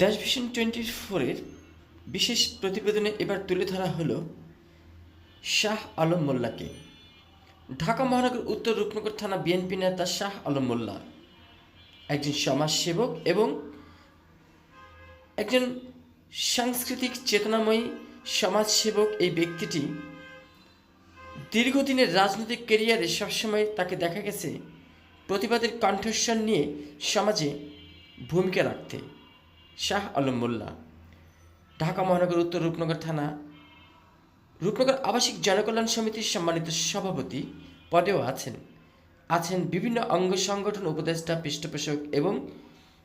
দেশ vision twenty ফোরের বিশেষ প্রতিবেদনে এবার তুলে ধরা হলো শাহ আলম মোল্লাকে। ঢাকা মহানগর উত্তর রূপনগর থানা বিএনপি নেতা শাহ আলম মোল্লা। একজন সমাজসেবক এবং একজন সাংস্কৃতিক চেতনাময়ী সমাজসেবক এই ব্যক্তিটি দীর্ঘদিনের রাজনৈতিক কেরিয়ারে সবসময় তাকে দেখা গেছে প্রতিবাদের কণ্ঠস্বর নিয়ে সমাজে ভূমিকা রাখতে। শাহ আলম মোল্লা, ঢাকা মহানগর উত্তর রূপনগর থানা, রূপনগর আবাসিক জনকল্যাণ সমিতির সম্মানিত সভাপতি পদেও আছেন। আছেন বিভিন্ন অঙ্গ সংগঠন উপদেষ্টা, পৃষ্ঠপোষক এবং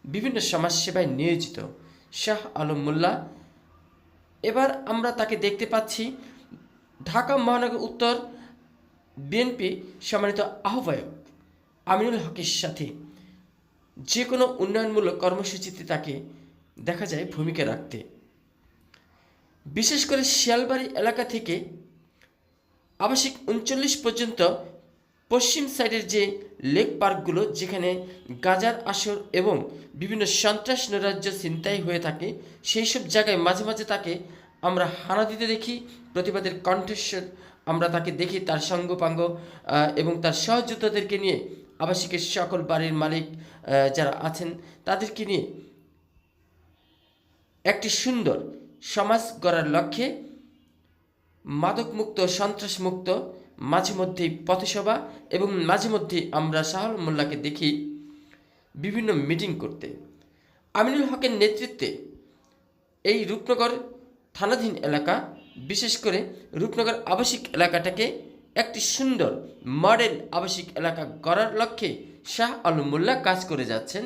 বিভিন্ন সমাজসেবায় নিয়োজিত শাহ আলম মোল্লা। এবার আমরা তাকে দেখতে পাচ্ছি ঢাকা মহানগর উত্তর বিএনপি সম্মানিত আহ্বায়ক আমিনুল হকের সাথে। যে কোনো উন্নয়নমূলক কর্মসূচিতে তাকে দেখা যায় ভূমিকা রাখতে। বিশেষ করে শিয়ালবাড়ি এলাকা থেকে আবাসিক উনচল্লিশ পর্যন্ত পশ্চিম সাইডের যে লেক পার্কগুলো, যেখানে গাজার আসর এবং বিভিন্ন সন্ত্রাস নৈরাজ্য চিন্তাই হয়ে থাকে, সেই সব জায়গায় মাঝে মাঝে তাকে আমরা হানা দিতে দেখি, প্রতিবাদের কণ্ঠস্বর আমরা তাকে দেখি, তার সঙ্গপাঙ্গ এবং তার সহযোদ্ধাদেরকে নিয়ে আবাসিকের সকল বাড়ির মালিক যারা আছেন, তাদেরকে নিয়ে একটি সুন্দর সমাজ গড়ার লক্ষ্যে মাদকমুক্ত, সন্ত্রাসমুক্ত, মাঝে মধ্যেই পথসভা এবং মাঝে মধ্যেই আমরা শাহুল মোল্লাকে দেখি বিভিন্ন মিটিং করতে। আমিনুল হকের নেতৃত্বে এই রূপনগর থানাধীন এলাকা, বিশেষ করে রূপনগর আবাসিক এলাকাটাকে একটি সুন্দর মডেল আবাসিক এলাকা গড়ার লক্ষ্যে শাহ আলম মোল্লা কাজ করে যাচ্ছেন।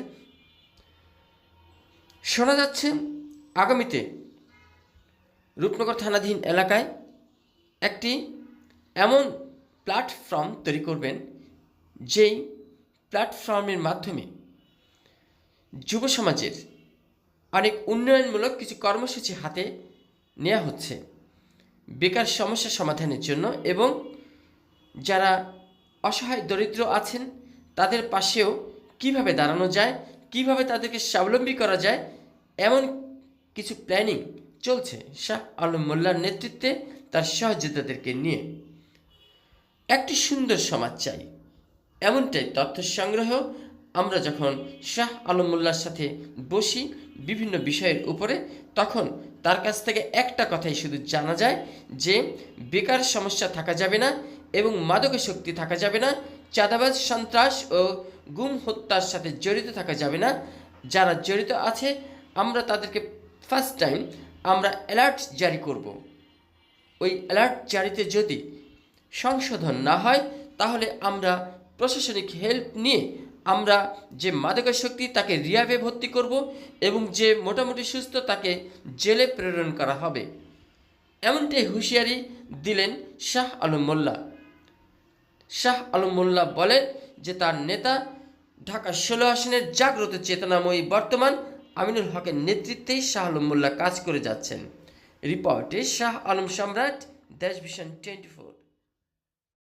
শোনা যাচ্ছে আগামীতে রূপনগর থানাধীন এলাকায় একটি এমন প্ল্যাটফর্ম তৈরি করবেন, যেই প্ল্যাটফর্মের মাধ্যমে যুব সমাজের অনেক উন্নয়নমূলক কিছু কর্মসূচি হাতে নেওয়া হচ্ছে। বেকার সমস্যা সমাধানের জন্য এবং যারা অসহায়, দরিদ্র আছেন, তাদের পাশেও কীভাবে দাঁড়ানো যায়, কীভাবে তাদেরকে স্বাবলম্বী করা যায়, এমন কিছু প্ল্যানিং চলছে। শাহ আলম মোল্লার নেতৃত্বে তার সহযোদ্ধাদেরকে নিয়ে। একটি সুন্দর সমাজ চাই। এমনটাই তথ্য সংগ্রহ আমরা যখন শাহ আলম মোল্লার সাথে বসি বিভিন্ন বিষয়ের উপরে, তখন তার কাছ থেকে একটা কথাই শুধু জানা যায় যে, বেকার সমস্যা থাকা যাবে না এবং মাদকাসক্তি থাকা যাবে না, চাঁদাবাজ, সন্ত্রাস ও গুম হত্যার সাথে জড়িত থাকা যাবে না। যারা জড়িত আছে, আমরা তাদেরকে ফার্স্ট টাইম আমরা অ্যালার্ট জারি করব। ওই অ্যালার্ট জারিতে যদি সংশোধন না হয়, তাহলে আমরা প্রশাসনিক হেল্প নিয়ে আমরা যে মাদকাসক্তি তাকে রিয়াবে ভর্তি করব এবং যে মোটামুটি সুস্থ তাকে জেলে প্রেরণ করা হবে। এমনটাই হুঁশিয়ারি দিলেন শাহ আলম মোল্লা। শাহ আলম মোল্লা বলেন যে তার নেতা ঢাকা ষোলো আসনের জাগ্রত চেতনাময়ী বর্তমান আমিনুল হকের নেতৃত্বেই শাহ আলম মোল্লা কাজ করে যাচ্ছেন। রিপোর্টে শাহ আলম সম্রাট দেশ ভিশন টোয়েন্টি ফোর।